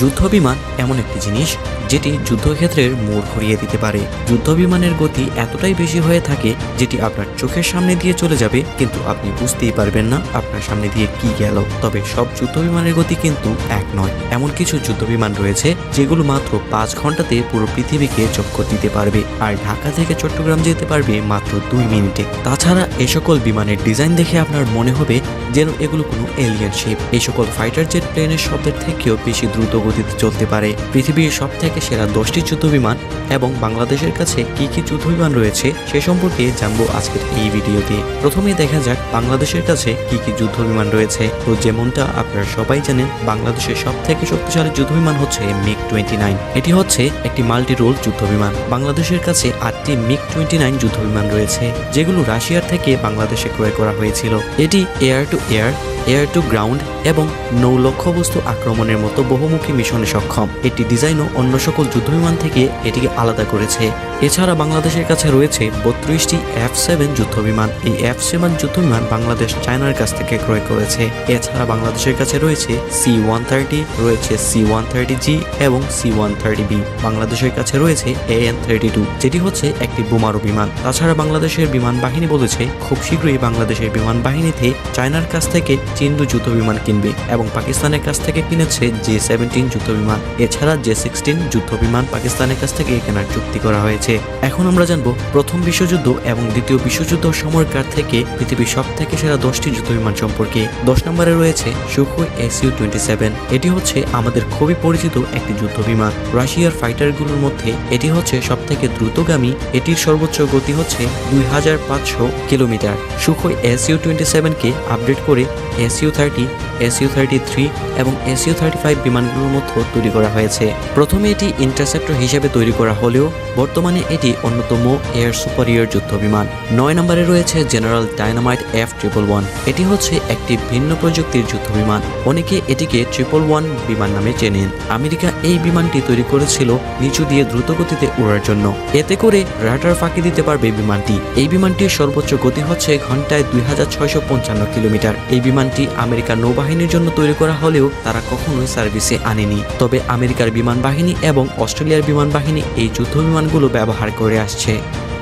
যুদ্ধ বিমান এমন একটি জিনিস যেটি যুদ্ধক্ষেত্রের মোড় ঘুরিয়ে দিতে পারে। যুদ্ধ বিমানের গতি এতটাই বেশি হয়ে থাকে যেটি আপনার চোখের সামনে দিয়ে চলে যাবে, কিন্তু আপনি বুঝতেই পারবেন না আপনার সামনে দিয়ে কি গেল। তবে সব যুদ্ধ বিমানের গতি কিন্তু এক নয়। এমন কিছু যুদ্ধ বিমান রয়েছে যেগুলো মাত্র পাঁচ ঘন্টাতে পুরো পৃথিবীকে চক্কর দিতে পারবে আর ঢাকা থেকে চট্টগ্রাম যেতে পারবে মাত্র দুই মিনিটে। তাছাড়া এ সকল বিমানের ডিজাইন দেখে আপনার মনে হবে যেন এগুলো কোনো এলিয়েন শিপ। এই সকল ফাইটার জেট প্লেনের শব্দের থেকেও বেশি দ্রুত গতিতে চলতে পারে। পৃথিবীর সব থেকে সেরা দশটি যুদ্ধ বিমান এবং বাংলাদেশের কাছে কি কি যুদ্ধ বিমান রয়েছে সে সম্পর্কে জানব আজকের এই ভিডিওতে। প্রথমে দেখা যাক বাংলাদেশের কাছে কি কি যুদ্ধ বিমান রয়েছে। তো যেমনটা আপনারা সবাই জানেন, বাংলাদেশের সব থেকে শক্তিশালী যুদ্ধ বিমান হচ্ছে মিগ টোয়েন্টি নাইন। এটি হচ্ছে একটি মাল্টি রোল যুদ্ধ বিমান বাংলাদেশের কাছে আটটি মিগ টোয়েন্টি নাইন যুদ্ধ বিমান রয়েছে, যেগুলো রাশিয়ার থেকে বাংলাদেশে ক্রয় করা হয়েছিল। এটি air to air air to ground এবং নৌ লক্ষ্যবস্তু আক্রমণের মতো বহুমুখী মিশনে সক্ষম। এটি ডিজাইনও অন্য সকল যুদ্ধবিমান থেকে এটিকে আলাদা করেছে। এছাড়া বাংলাদেশের কাছে রয়েছে বত্রিশটি এফ সেভেন যুদ্ধবিমান। এই এফ সেভেন যুদ্ধবিমান বাংলাদেশ চায়নার কাছ থেকে ক্রয় করেছে। এছাড়া বাংলাদেশের কাছে রয়েছে সি ওয়ান থার্টি, রয়েছে সি ওয়ান থার্টি জি এবং সি ওয়ান থার্টি বি। বাংলাদেশের কাছে রয়েছে এ এন থার্টি টু, যেটি হচ্ছে একটি বোমারু বিমান। তাছাড়া বাংলাদেশের বিমান বাহিনী বলেছে, খুব শীঘ্রই বাংলাদেশের বিমান বাহিনীতে চায়নার কাছ থেকে চিন্দু যুদ্ধ বিমান কিনবে এবং পাকিস্তানের কাছ থেকে কিনেছে জে সেভেন্টিন যুদ্ধ বিমান। এছাড়া জে সিক্সটিন যুদ্ধ বিমান পাকিস্তানের কাছ থেকে কেনার চুক্তি করা হয়েছে। এখন আমরা জানব প্রথম বিশ্বযুদ্ধ এবং দ্বিতীয় বিশ্বযুদ্ধ সময়কার থেকে পৃথিবীর সব থেকে সেরা দশটি যুদ্ধ বিমান সম্পর্কে। দশ নম্বরে রয়েছে সুখোই এসইউ টোয়েন্টি সেভেন। এটি হচ্ছে আমাদের খুবই পরিচিত একটি যুদ্ধ বিমান। রাশিয়ার ফাইটারগুলোর মধ্যে এটি হচ্ছে সব থেকে দ্রুতগামী। এটির সর্বোচ্চ গতি হচ্ছে দুই হাজার পাঁচশো কিলোমিটার। সুখোই এসইউ টোয়েন্টি সেভেনকে আপডেট করে SU thirty SU thirty three এবং এসইউ থার্টি ফাইভ বিমানগুলোর মধ্যে তৈরি করা হয়েছে। প্রথমে এটি ইন্টারসেপ্টর হিসেবে তৈরি করা হলেও, বর্তমানে এটি অন্যতম এয়ার সুপারিয়র যুদ্ধ বিমান। নয় নম্বরে রয়েছে General Dynamics F triple one. এটি হচ্ছে একটি ভিন্ন প্রযুক্তির যুদ্ধ বিমান। অনেকে এটিকে ট্রিপল ওয়ান বিমান নামে চেনেন। আমেরিকা এই বিমানটি তৈরি করেছিল নিচু দিয়ে দ্রুতগতিতে উড়ার জন্য। এতে করে রাডার ফাঁকি দিতে পারবে বিমানটি। এই বিমানটির সর্বোচ্চ গতি হচ্ছে ঘন্টায় দুই হাজার ছয়শো পঞ্চান্ন কিলোমিটার। এই বিমানটি আমেরিকা আমেরিকার নৌবাহিনীর জন্য তৈরি করা হলেও তারা কখনোই সার্ভিসে আনেনি। তবে আমেরিকার বিমান বাহিনী এবং অস্ট্রেলিয়ার বিমান বাহিনী এই যুদ্ধ বিমানগুলো ব্যবহার করে আসছে।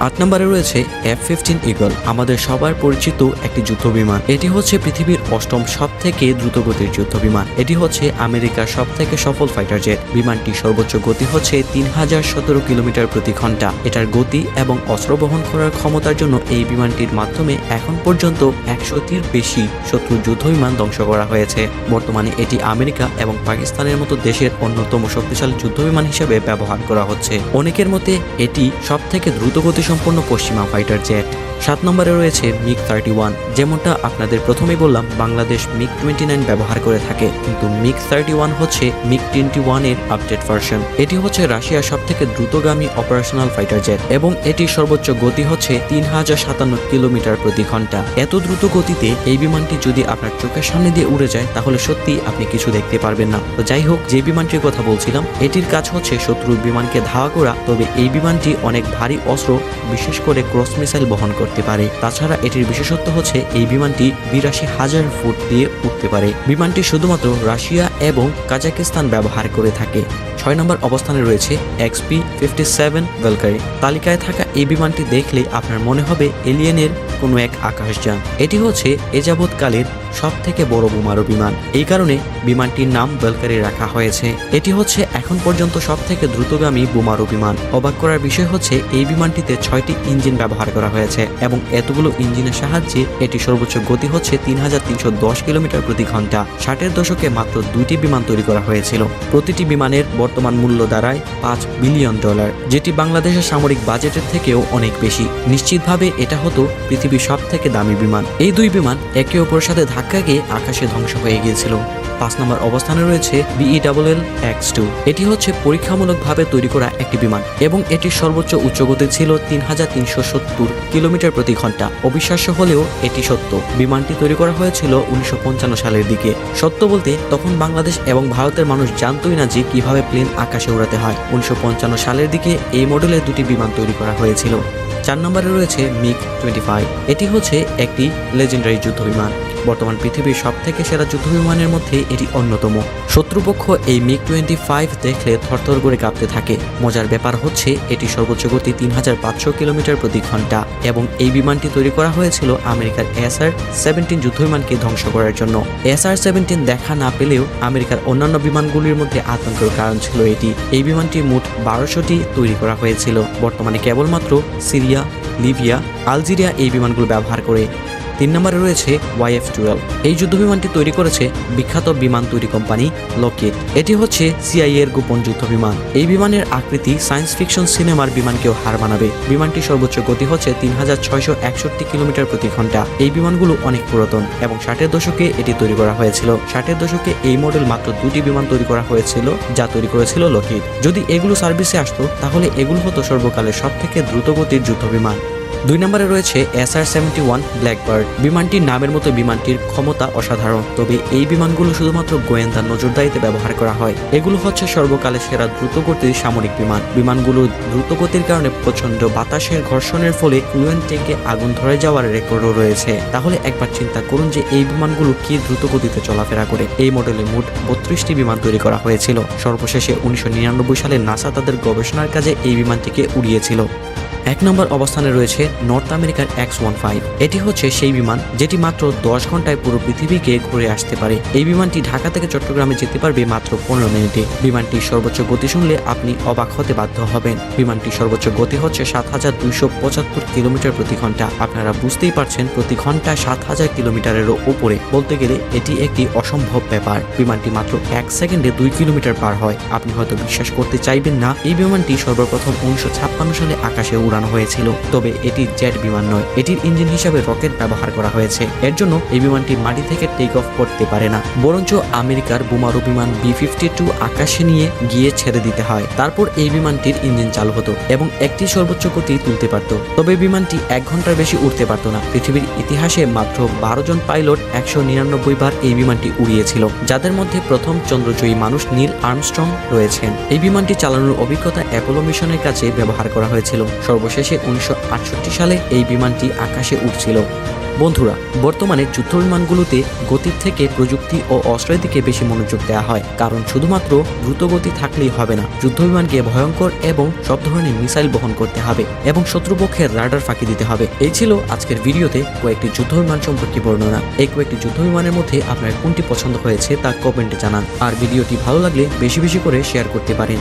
আট নম্বরে রয়েছে এফ ফিফটিন ইগল আমাদের সবার পরিচিত একটি যুদ্ধ বিমান এটি হচ্ছে পৃথিবীর অষ্টম সব থেকে দ্রুতগতির যুদ্ধ বিমান এটি হচ্ছে আমেরিকার সব থেকে সফল ফাইটার জেট বিমানটি সর্বোচ্চ গতি হচ্ছে তিন হাজার সতেরো কিলোমিটার প্রতি ঘণ্টা। এটার গতি এবং অস্ত্র বহন করার ক্ষমতার জন্য এই বিমানটির মাধ্যমে এখন পর্যন্ত একশোটির বেশি শত্রু যুদ্ধ বিমান ধ্বংস করা হয়েছে। বর্তমানে এটি আমেরিকা এবং পাকিস্তানের মতো দেশের অন্যতম শক্তিশালী যুদ্ধ বিমান হিসেবে ব্যবহার করা হচ্ছে। অনেকের মতে এটি সব থেকে দ্রুতগতি সম্পন্ন পশ্চিমা ফাইটার জেট সাত নম্বরে রয়েছে মিগ থার্টি ওয়ান, যেমনটা আপনাদের প্রথমেই বললাম, বাংলাদেশ মিগ টোয়েন্টি নাইন ব্যবহার করে থাকে। কিন্তু মিগ থার্টি ওয়ান হচ্ছে মিগ টোয়েন্টি ওয়ানের আপডেট ভার্সন এটি হচ্ছে রাশিয়ার সব থেকে দ্রুতগামী অপারেশনাল ফাইটার জেট এবং এটির সর্বোচ্চ গতি হচ্ছে তিন হাজার সাতান্ন কিলোমিটার প্রতি ঘণ্টা। এত দ্রুত গতিতে এই বিমানটি যদি আপনার চোখের সামনে দিয়ে উড়ে যায়, তাহলে সত্যি আপনি কিছু দেখতে পারবেন না। তো যাই হোক, যে বিমানটির কথা বলছিলাম, এটির কাজ হচ্ছে শত্রুর বিমানকে ধাওয়া করা, তবে এই বিমানটি অনেক ভারী অস্ত্র, বিশেষ করে ক্রস মিসাইল বহন করতে পারে। তাছাড়া এটির বিশেষত্ব হচ্ছে, এই বিমানটি বিরাশি হাজার ফুট দিয়ে উঠতে পারে। বিমানটি শুধুমাত্র রাশিয়া এবং কাজাকিস্তান ব্যবহার করে থাকে। ছয় নম্বর অবস্থানে রয়েছে এক্সপি ফিফটি সেভেন তালিকায় থাকা এই বিমানটি দেখলে আপনার মনে হবে এলিয়েনের কোনো এক আকাশযান। এটি হচ্ছে এ যাবৎকালের সব থেকে বড় বোমারু বিমান। এই কারণে বিমানটির নাম বেলকারি রাখা হয়েছে। এটি হচ্ছে এখন পর্যন্ত সব থেকে দ্রুতগামী বোমারু বিমান। অবাক করার বিষয় হচ্ছে এই বিমানটিতে ছয়টি ইঞ্জিন ব্যবহার করা হয়েছে এবং এতগুলো ইঞ্জিনের সাহায্যে এটি সর্বোচ্চ গতি হচ্ছে তিন হাজার তিনশো দশ কিলোমিটার প্রতি ঘণ্টা। ষাটের দশকে মাত্র দুইটি বিমান তৈরি করা হয়েছিল। প্রতিটি বিমানের বর্তমান মূল্য দাঁড়ায় পাঁচ বিলিয়ন ডলার, যেটি বাংলাদেশের সামরিক বাজেটের থেকেও অনেক বেশি। নিশ্চিতভাবে এটা হতো পৃথিবীর সব থেকে দামি বিমান। এই দুই বিমান একে অপরের সাথে ধাক্কা গিয়ে আকাশে ধ্বংস হয়ে গিয়েছিল। পাঁচ নম্বর অবস্থানে রয়েছে BE double L X two এটি হচ্ছে পরীক্ষামূলকভাবে তৈরি করা একটি বিমান এবং এটির সর্বোচ্চ উচ্চগতি ছিল তিন হাজার তিনশো সত্তর কিলোমিটার প্রতি ঘণ্টা। অবিশ্বাস্য হলেও এটি সত্য। বিমানটি তৈরি করা হয়েছিল উনিশশো পঞ্চান্ন সালের দিকে। সত্য বলতে, তখন বাংলাদেশ এবং ভারতের মানুষ জানতই না যে কীভাবে প্লেন আকাশে উড়াতে হয়। উনিশশো পঞ্চান্ন সালের দিকে এই মডেলের দুটি বিমান তৈরি করা হয়েছিল। চার নম্বরে রয়েছে মিগ টোয়েন্টি ফাইভ। এটি হচ্ছে একটি লেজেন্ডারি যুদ্ধ বিমান বর্তমান পৃথিবীর সব থেকে সেরা যুদ্ধ বিমানের মধ্যে এটি অন্যতম। শত্রুপক্ষ এই মিগ টোয়েন্টি ফাইভ দেখলে থরথর করে কাঁপতে থাকে। মজার ব্যাপার হচ্ছে, এটি সর্বোচ্চ গতি তিন হাজার পাঁচশো কিলোমিটার প্রতি ঘণ্টা এবং এই বিমানটি তৈরি করা হয়েছিল আমেরিকার এসআর সেভেন্টিন যুদ্ধ বিমানকে ধ্বংস করার জন্য। এসআর সেভেন্টিন দেখা না পেলেও আমেরিকার অন্যান্য বিমানগুলির মধ্যে আতঙ্কের কারণ ছিল এটি। এই বিমানটি মোট বারোশোটি তৈরি করা হয়েছিল। বর্তমানে কেবলমাত্র সিরিয়া, লিবিয়া, আলজেরিয়া এই বিমানগুলো ব্যবহার করে। তিন নম্বরে রয়েছে ওয়াইএফ টুয়েলভ। এই যুদ্ধ বিমানটি তৈরি করেছে বিখ্যাত বিমান তৈরি কোম্পানি লকেট। এটি হচ্ছে সিআইএ এর গোপন যুদ্ধ বিমান এই বিমানের আকৃতি সায়েন্স ফিকশন সিনেমার বিমানকেও হার মানাবে। বিমানটি সর্বোচ্চ গতি হচ্ছে তিন হাজার ছয়শো একষট্টি কিলোমিটার প্রতি ঘণ্টা। এই বিমানগুলো অনেক পুরাতন এবং ষাটের দশকে এটি তৈরি করা হয়েছিল। ষাটের দশকে এই মডেল মাত্র দুটি বিমান তৈরি করা হয়েছিল, যা তৈরি করেছিল লকিড যদি এগুলো সার্ভিসে আসতো, তাহলে এগুলো হতো সর্বকালের সব থেকে দ্রুতগতির যুদ্ধ বিমান দুই নম্বরে রয়েছে এসআর সেভেন্টি ওয়ান ব্ল্যাকবার্ড। বিমানটির নামের মতো বিমানটির ক্ষমতা অসাধারণ, তবে এই বিমানগুলো শুধুমাত্র গোয়েন্দা নজরদারিতে ব্যবহার করা হয়। এগুলো হচ্ছে সর্বকালের সেরা দ্রুতগতির সামরিক বিমান। বিমানগুলো দ্রুতগতির কারণে প্রচণ্ড বাতাসের ঘর্ষণের ফলে ফ্লুয়েন্ট থেকে আগুন ধরে যাওয়ার রেকর্ডও রয়েছে। তাহলে একবার চিন্তা করুন যে এই বিমানগুলো কি দ্রুত গতিতে চলাফেরা করে। এই মডেলে মোট বত্রিশটি বিমান তৈরি করা হয়েছিল। সর্বশেষে উনিশশো নিরানব্বই সালে নাসা তাদের গবেষণার কাজে এই বিমানটিকে উড়িয়েছিল। এক নম্বর অবস্থানে রয়েছে নর্থ আমেরিকার এক্স ওয়ান ফাইভ। এটি হচ্ছে সেই বিমান যেটি মাত্র দশ ঘন্টায় পুরো পৃথিবীকে ঘুরে আসতে পারে। এই বিমানটি ঢাকা থেকে চট্টগ্রামে যেতে পারবে মাত্র পনেরো মিনিটে। বিমানটির সর্বোচ্চ গতি শুনলে আপনি অবাক হতে বাধ্য হবেন। বিমানটির সর্বোচ্চ গতি হচ্ছে সাত হাজার দুইশো পঁচাত্তর কিলোমিটার প্রতি ঘণ্টা আপনারা বুঝতেই পারছেন প্রতি ঘন্টায় সাত হাজার কিলোমিটারেরও উপরে। বলতে গেলে এটি একটি অসম্ভব ব্যাপার। বিমানটি মাত্র এক সেকেন্ডে দুই কিলোমিটার পার হয়। আপনি হয়তো বিশ্বাস করতে চাইবেন না, এই বিমানটি সর্বপ্রথম উনিশশো ছাপ্পান্ন সালে আকাশে উড়ানো হয়েছিল। তবে এটি জেট বিমান নয়, এটির ইঞ্জিন হিসাবে রকেট ব্যবহার করা হয়েছে। এর জন্য এই বিমানটি মাটি থেকে টেক অফ করতে পারে না। বরঞ্চ আমেরিকার বোমারু বিমান বি ফিফটি টু আকাশে নিয়ে গিয়ে ছেড়ে দিতে হয়। তারপর এই বিমানটির ইঞ্জিন চালু হতো এবং একটি সর্বোচ্চ গতি তুলতে পারত। তবে বিমানটি এক ঘণ্টার বেশি উঠতে পারত না। পৃথিবীর ইতিহাসে মাত্র বারো জন পাইলট একশো নিরানব্বই বার এই বিমানটি উড়িয়েছিল, যাদের মধ্যে প্রথম চন্দ্রজয়ী মানুষ নীল আর্মস্ট্রং রয়েছেন। এই বিমানটি চালানোর অভিজ্ঞতা অ্যাপোলো মিশনের কাছে ব্যবহার করা হয়েছিল। সর্বশেষে উনিশশো সালে এই বিমানটি আকাশে উঠছিল বন্ধুরা, বর্তমানে যুদ্ধ বিমানগুলোতে গতির থেকে প্রযুক্তি ও অস্ত্রের দিকে বেশি মনোযোগ দেওয়া হয়, কারণ শুধুমাত্র দ্রুত গতি থাকলেই হবে না যুদ্ধ বিমানকে ভয়ঙ্কর এবং সব ধরনের মিসাইল বহন করতে হবে এবং শত্রুপক্ষের রাডার ফাঁকি দিতে হবে। এই ছিল আজকের ভিডিওতে কয়েকটি যুদ্ধ বিমান সম্পর্কে বর্ণনা। এই কয়েকটি যুদ্ধ বিমানের মধ্যে আপনার কোনটি পছন্দ হয়েছে তা কমেন্টে জানান। আর ভিডিওটি ভালো লাগলে বেশি বেশি করে শেয়ার করতে পারেন।